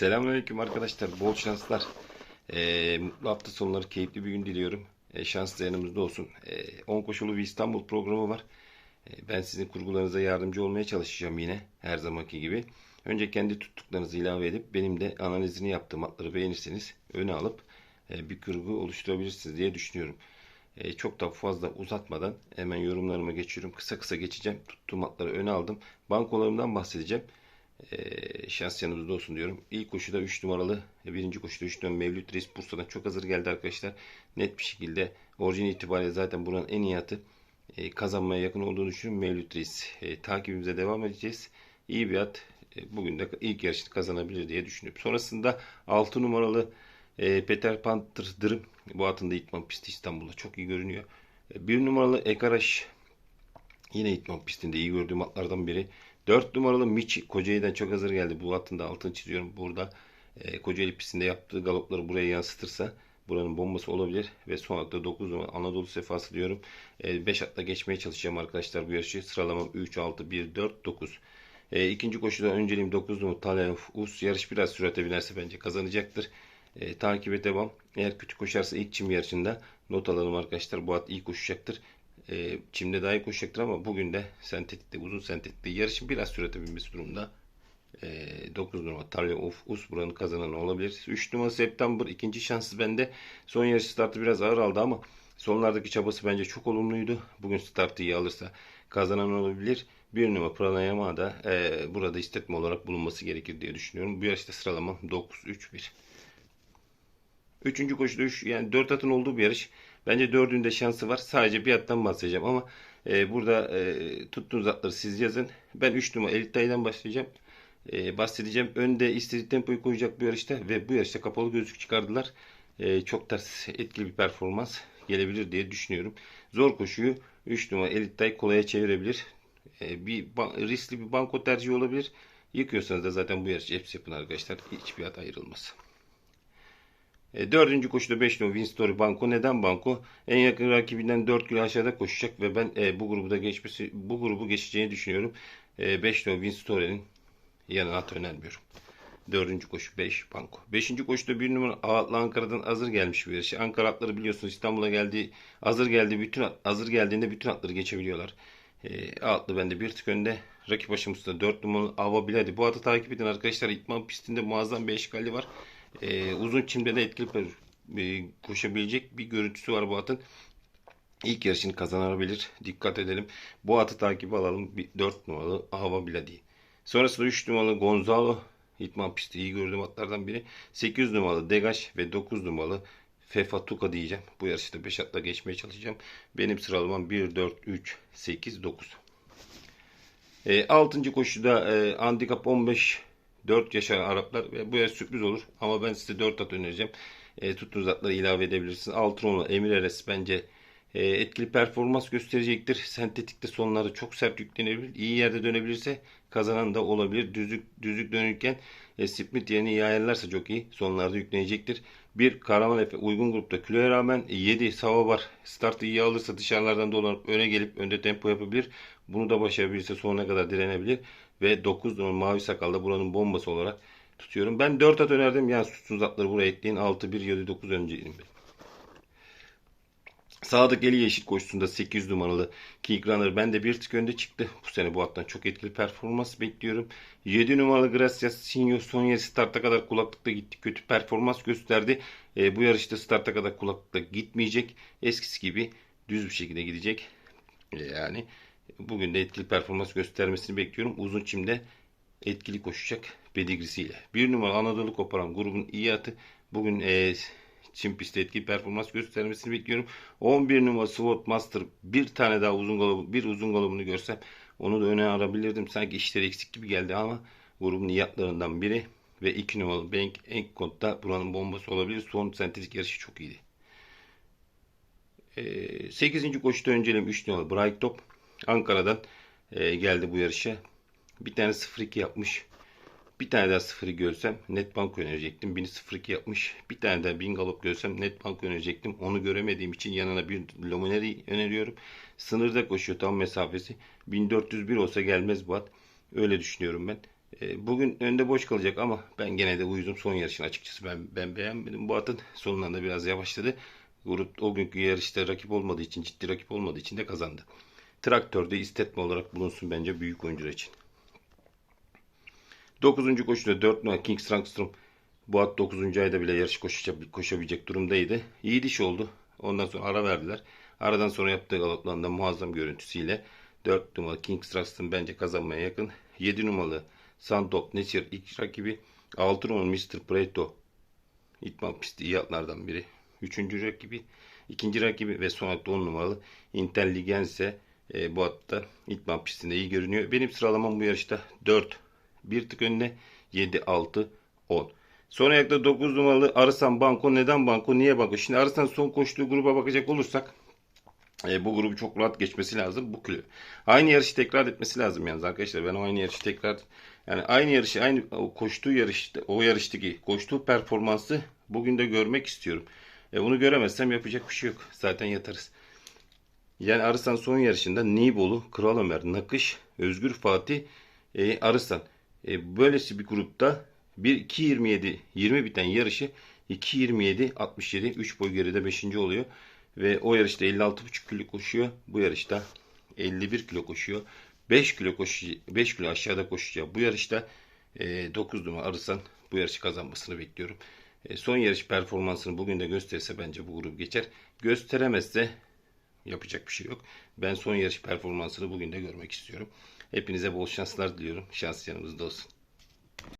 Selamünaleyküm arkadaşlar. Bol şanslar. Ee, mutlu hafta sonları keyifli bir gün diliyorum. Ee, şans da yanımızda olsun. Ee, 10 koşulu bir İstanbul programı var. Ee, ben sizin kurgularınıza yardımcı olmaya çalışacağım yine her zamanki gibi. Önce kendi tuttuklarınızı ilave edip benim de analizini yaptığım atları beğenirseniz öne alıp e, bir kurgu oluşturabilirsiniz diye düşünüyorum. E, çok da fazla uzatmadan hemen yorumlarıma geçiyorum. Kısa kısa geçeceğim. Tuttuğum atları öne aldım. Bankolarımdan bahsedeceğim. E, şans yanımızda olsun diyorum. İlk koşuda 3 numaralı, e, birinci koşuda 3 numaralı Mevlüt Reis Bursa'dan çok hazır geldi arkadaşlar. Net bir şekilde orijin itibariyle zaten buranın en iyi atı. E, kazanmaya yakın olduğunu düşünüyorum. Mevlüt Reis. E, takibimize devam edeceğiz. İyi bir at. Bugün de ilk yarışını kazanabilir diye düşünüyorum. Sonrasında 6 numaralı Peter Panther'dır. Bu atın da itman pisti İstanbul'da çok iyi görünüyor. E, bir numaralı Ekaraş yine itman pistinde iyi gördüğüm atlardan biri. 4 numaralı Michi Kocaeli'den çok hazır geldi. Bu atın da altını çiziyorum. Burada e, Kocaeli pistinde yaptığı galopları buraya yansıtırsa buranın bombası olabilir. Ve son hatta 9 numara Anadolu Sefası diyorum. 5 atla geçmeye çalışacağım arkadaşlar bu yarışı. Sıralamam 3, 6, 1, 4, 9. E, ikinci koşuda önceliğim 9 numara Talef Us. Yarış biraz sürate binerse bence kazanacaktır. E, takibe devam. Eğer kötü koşarsa ilk çim yarışında not alalım arkadaşlar. Bu at iyi koşacaktır. E, çimde daha iyi koşacaktır ama bugün de sentetikte, uzun sentetikte yarışın biraz sürate binmesi durumda. E, 9 numara Talya of Us buranın kazananı olabilir. 3 numara September ikinci şansı bende. Son yarış startı biraz ağır aldı ama sonlardaki çabası bence çok olumluydu. Bugün startı iyi alırsa kazanan olabilir. Bir numara Pranayama da e, burada istetme olarak bulunması gerekir diye düşünüyorum. Bu yarışta sıralamam 9-3-1. Üçüncü koşuda üç, yani dört atın olduğu bir yarış. Bence dördünde şansı var. Sadece bir attan bahsedeceğim ama e, burada e, tuttuğunuz atları siz yazın. Ben 3 numara Elit Dayı'dan başlayacağım. E, bahsedeceğim. Önde istediği tempoyu koyacak bu yarışta ve bu yarışta kapalı gözlük çıkardılar. E, çok ters etkili bir performans gelebilir diye düşünüyorum. Zor koşuyu 3 numara Elit Dayı kolaya çevirebilir. E, bir riskli bir banko tercihi olabilir. Yıkıyorsanız da zaten bu yarışı hepsi yapın arkadaşlar. Hiçbir at ayrılmaz. E, dördüncü koşuda 5 numara Winstory Banko. Neden Banko? En yakın rakibinden 4 kilo aşağıda koşacak ve ben e, bu grubu da geçmesi, bu grubu geçeceğini düşünüyorum. 5 e, numara Winstory'nin yanına at önermiyorum. Dördüncü koşu 5 Banko. Beşinci koşuda bir numara Ağatlı Ankara'dan hazır gelmiş bir yarışı. Ankara atları biliyorsunuz İstanbul'a geldi, hazır geldi, bütün hazır geldiğinde bütün atları geçebiliyorlar. E, Ağatlı bende bir tık önde. Rakip aşımızda 4 numaralı Ava Biladi. Bu atı takip edin arkadaşlar. İtman pistinde muazzam bir eşkali var. E, uzun çimde de etkili e, koşabilecek bir görüntüsü var bu atın. İlk yarışını kazanabilir. Dikkat edelim. Bu atı takibi alalım. 4 numaralı Ava Biladi. Sonrasında 3 numaralı Gonzalo. İtman pisti iyi gördüğüm atlardan biri. 8 numaralı Degaş ve 9 numaralı Fefatuka diyeceğim. Bu yarışta 5 atla geçmeye çalışacağım. Benim sıralamam 1, 4, 3, 8, 9. E, 6. koşuda e, handikap 15 4 yaşayan Araplar ve bu yarış sürpriz olur. Ama ben size 4 at önereceğim. E, tuttuğunuz atları ilave edebilirsiniz. Altınolu Emir Eres bence e, etkili performans gösterecektir. Sentetikte sonları çok sert yüklenebilir. İyi yerde dönebilirse kazanan da olabilir. Düzlük, düzlük dönürken e, sprint yerini iyi ayarlarsa çok iyi. Sonlarda yüklenecektir. Bir Karaman Efe uygun grupta kiloya rağmen 7 sava var. Startı iyi alırsa dışarılardan dolanıp öne gelip önde tempo yapabilir. Bunu da başarabilirse sonuna kadar direnebilir. Ve 9 numaralı mavi sakalda buranın bombası olarak tutuyorum. Ben 4 at önerdim. Yani suçsuz atları buraya ekleyin. 6, 1, 7, 9 önceyim ben. Sadık Eli Yeşil koşusunda 8 numaralı King Runner bende bir tık önde çıktı. Bu sene bu attan çok etkili performans bekliyorum. 7 numaralı Gracias Sinyo son yarı starta kadar kulaklıkta gitti. Kötü performans gösterdi. E, bu yarışta starta kadar kulaklıkta gitmeyecek. Eskisi gibi düz bir şekilde gidecek. E, yani bugün de etkili performans göstermesini bekliyorum. Uzun çimde etkili koşacak pedigrisiyle. Bir numara Anadolu Koparan grubun iyi atı. Bugün e, çim pistte etkili performans göstermesini bekliyorum. 11 numara SWOT Master bir tane daha uzun galop, bir uzun galopunu görsem onu da öne arabilirdim. Sanki işleri eksik gibi geldi ama grubun iyi atlarından biri ve 2 numaralı Bank Enkot'ta buranın bombası olabilir. Son sentetik yarışı çok iyiydi. E, 8. koşuda önceliğim 3 numaralı Bright Top. Ankara'dan e, geldi bu yarışa. Bir tane 0-2 yapmış. Bir tane daha 0'ı görsem net bank önerecektim. 1002 yapmış. Bir tane daha 1000 galop görsem net bank önerecektim. Onu göremediğim için yanına bir Lomoneri öneriyorum. Sınırda koşuyor tam mesafesi. 1401 olsa gelmez bu at. Öyle düşünüyorum ben. E, bugün önde boş kalacak ama ben gene de uyuzum son yarışını açıkçası ben ben beğenmedim. Bu atın sonlarında biraz yavaşladı. Grup o günkü yarışta rakip olmadığı için ciddi rakip olmadığı için de kazandı. Traktörde istetme olarak bulunsun bence büyük oyuncular için. 9. koşuda 4 numara King Strangstrom bu at 9. ayda bile yarış koşabilecek durumdaydı. İyi diş oldu. Ondan sonra ara verdiler. Aradan sonra yaptığı galoplarında muazzam görüntüsüyle 4 numaralı King Strangstrom bence kazanmaya yakın. 7 numaralı Sandop Nesir ilk rakibi. 6 numaralı Mr. Preto İtman pisti iyi atlardan biri. Üçüncü rakibi, ikinci rakibi ve son hatta 10 numaralı Intelligense e, bu hatta İtman pistinde iyi görünüyor. Benim sıralamam bu yarışta 4. Bir tık önüne 7, 6, 10. Son ayakta 9 numaralı Arısan Banko. Neden Banko? Niye Banko? Şimdi Arısan son koştuğu gruba bakacak olursak e, bu grubu çok rahat geçmesi lazım bu kulüp. Aynı yarışı tekrar etmesi lazım yalnız arkadaşlar. Ben aynı yarışı tekrar yani aynı yarışı aynı koştuğu yarışta o yarıştaki koştuğu performansı bugün de görmek istiyorum. E, bunu göremezsem yapacak bir şey yok. Zaten yatarız. Yani Arısan son yarışında Nibolu, Kral Ömer, Nakış, Özgür Fatih, e, Arısan. E, böylesi bir grupta 1 2.27 20 biten yarışı 2.27 67 3 boy geride 5. oluyor. Ve o yarışta 56,5 kilo koşuyor. Bu yarışta 51 kilo koşuyor. 5 kilo koşu 5 kilo aşağıda koşacağı bu yarışta e, 9 numara Arısan bu yarışı kazanmasını bekliyorum. E, son yarış performansını bugün de gösterirse bence bu grup geçer. Gösteremezse yapacak bir şey yok. Ben son yarış performansını bugün de görmek istiyorum. Hepinize bol şanslar diliyorum. Şans yanımızda olsun.